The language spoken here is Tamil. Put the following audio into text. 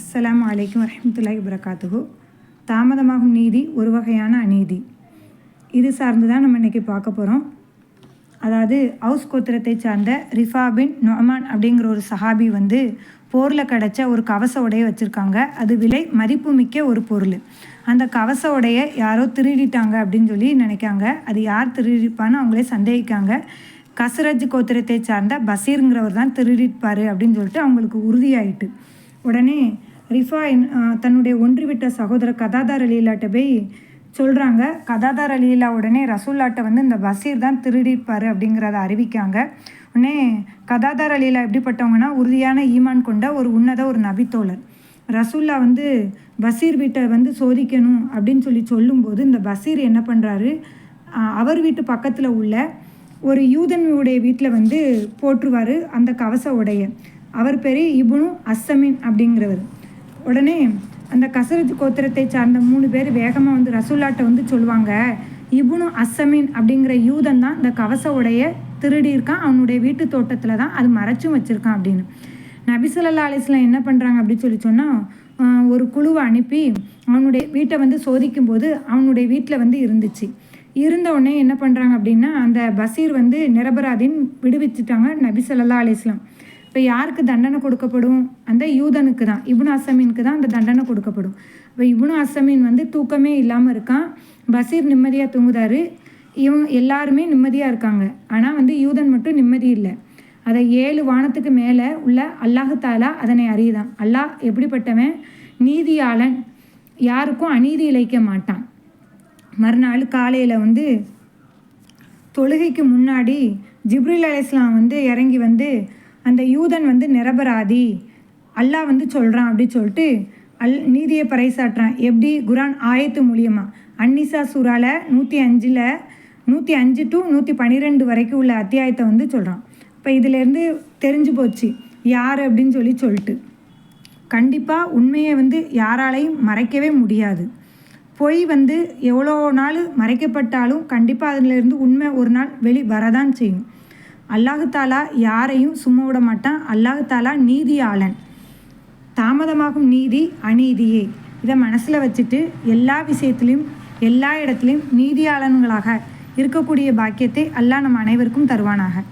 அஸ்ஸலாம் அலைக்கும் வரஹமத்துல்லாஹி வரகாத்துஹு தாமதமாகும் நீதி ஒரு வகையான அநீதி. இது சார்ந்து தான் நம்ம இன்றைக்கி பார்க்க போகிறோம் அதாவது ஹவுஸ் கோத்திரத்தை சார்ந்த ரிஃபா பின் நொமான் அப்படிங்கிற ஒரு சஹாபி வந்து போரில் கிடச்ச ஒரு கவச உடையை வச்சுருக்காங்க. அது விலை மதிப்புமிக்க ஒரு பொருள். அந்த கவச உடையை யாரோ திருடிட்டாங்க அப்படின்னு சொல்லி நினைக்காங்க. அது யார் திருடிப்பான்னு அவங்களே சந்தேகிக்காங்க. கசரஜ் கோத்திரத்தை சார்ந்த பசீருங்கிறவர் தான் திருடிப்பார் அப்படின்னு சொல்லிட்டு அவங்களுக்கு உறுதியாயிட்டு. உடனே ரிஃபா தன்னுடைய ஒன்றிவிட்ட சகோதரர் கதாதார் அலிலாட்ட போய் சொல்கிறாங்க கதாதார் அலீலா உடனே ரசூல்லாட்ட வந்து இந்த பசீர் தான் திருடிப்பார் அப்படிங்கிறத அறிவிக்காங்க. உடனே கதாதார் அலீலா எப்படிப்பட்டவங்கன்னா உறுதியான ஈமான் கொண்ட ஒரு உன்னத ஒரு நபித்தோழர். ரசூல்லா வந்து பசீர் வீட்டை வந்து சோதிக்கணும் அப்படின்னு சொல்லி சொல்லும்போது இந்த பசீர் என்ன பண்ணுறாரு அவர் வீட்டு பக்கத்தில் உள்ள ஒரு யூதனுடைய வீட்டில் வந்து போற்றுவார் அந்த கவச உடைய. அவர் பேர் இபுனு அஸ்ஸமின் அப்படிங்கிறவர். உடனே அந்த கசரத் கோத்திரத்தை சார்ந்த மூணு பேர் வேகமாக வந்து ரசூல்லாட்ட வந்து சொல்லுவாங்க இபுனு அஸ்ஸமின் அப்படிங்கிற யூதன் தான் இந்த கவச உடைய திருடி இருக்கான் அவனுடைய வீட்டு தோட்டத்தில் தான் அது மறைச்சும் வச்சுருக்கான் அப்படின்னு. நபிசல்லா அலிஸ்லாம் என்ன பண்ணுறாங்க அப்படின்னு சொல்லி சொன்னால் ஒரு குழுவை அனுப்பி அவனுடைய வீட்டை வந்து சோதிக்கும் போது அவனுடைய வீட்டில் வந்து இருந்துச்சு. இருந்த உடனே என்ன பண்ணுறாங்க அப்படின்னா அந்த பசீர் வந்து நிரபராதின் விடுவிச்சுட்டாங்க நபிசல்லா அலிஸ்லாம் இப்போ யாருக்கு தண்டனை கொடுக்கப்படும்? அந்த யூதனுக்கு தான் இபுன் அசமீனுக்கு தான் அந்த தண்டனை கொடுக்கப்படும். இப்போ இபுன் அசமீன் வந்து தூக்கமே இல்லாமல் இருக்கான். பசீர் நிம்மதியாக தூங்குதாரு. இவங்க எல்லாருமே நிம்மதியாக இருக்காங்க. ஆனால் வந்து யூதன் மட்டும் நிம்மதி இல்லை. அதை ஏழு வானத்துக்கு மேலே உள்ள அல்லாஹு தாலா அதனை அறியுதான். அல்லாஹ் எப்படிப்பட்டவன்? நீதியாளன். யாருக்கும் அநீதி இழைக்க மாட்டான். மறுநாள் காலையில் வந்து தொழுகைக்கு முன்னாடி ஜிப்ரில் அலிஸ்லாம் வந்து இறங்கி வந்து அந்த யூதன் வந்து நிரபராதி. அல்லாஹ் வந்து சொல்கிறான் அப்படி சொல்லிட்டு அல் நீதியை பறைசாட்டுறான் எப்படி? குரான் ஆயத்து மூலியமாக அன்னிசா சூறால நூற்றி அஞ்சில் நூற்றி அஞ்சு டு நூற்றி பன்னிரெண்டு வரைக்கும் உள்ள அத்தியாயத்தை வந்து சொல்கிறான் இப்போ இதிலேருந்து தெரிஞ்சு போச்சு யார் அப்படின்னு சொல்லி சொல்லிட்டு. கண்டிப்பாக உண்மையை வந்து யாராலையும் மறைக்கவே முடியாது. பொய் வந்து எவ்வளோ நாள் மறைக்கப்பட்டாலும் கண்டிப்பாக அதிலிருந்து உண்மை ஒரு நாள் வெளி வரதான் செய்யும். அல்லாஹு தாலா யாரையும் சும்மா விட மாட்டான். அல்லாஹு தாலா நீதியாளன். தாமதமாகும் நீதி அநீதியே. இதை மனசில் வச்சுட்டு எல்லா விஷயத்துலையும் எல்லா இடத்துலையும் நீதியாளன்களாக இருக்கக்கூடிய பாக்கியத்தை அல்லாஹ் நம் அனைவருக்கும் தருவானாக.